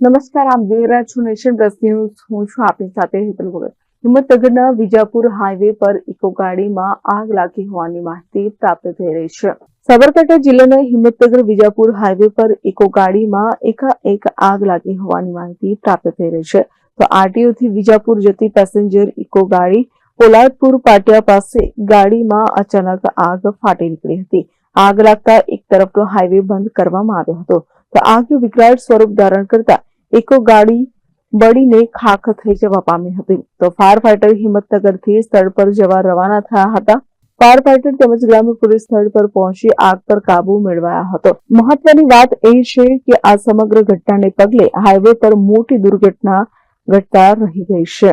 નમસ્કાર, આપ જોઈ રહ્યા છો નેશન પ્લસ ન્યૂઝ. હું છું આપની સાથે હેતલ ભગત હિંમતનગરના વિજાપુર હાઈવે પર ઇકો ગાડીમાં આગ લાગી હોવાની માહિતી પ્રાપ્ત થઈ રહી છે. સાબરકાંઠા જિલ્લાના હિંમતનગર વિજાપુર હાઈવે પર ઇકો ગાડીમાં એકાએક આગ લાગી હોવાની માહિતી પ્રાપ્ત થઈ રહી છે. તો આરટીઓ થી વિજાપુર જતી પેસેન્જર ઇકો ગાડી પોલાદપુર પાટિયા પાસે ગાડીમાં અચાનક આગ ફાટી નીકળી હતી. આગ લાગતા એક તરફનો હાઈવે બંધ કરવામાં આવ્યો હતો. તો આગ વિકરાળ સ્વરૂપ ધારણ કરતા ઇકો ગાડી બળીને ખાખ થઈ જવા પામી હતી. તો ફાયર ફાઈટર હિંમતનગરથી સ્થળ પર જવા રવાના થયા હતા. ફાયર ફાઈટર તેમજ ગ્રામ્ય પોલીસ સ્થળ પર પહોંચી આગ પર કાબુ મેળવાયા હતો. મહત્વની વાત એ છે કે આ સમગ્ર ઘટનાને પગલે હાઈવે પર મોટી દુર્ઘટના ઘટતા રહી ગઈ છે.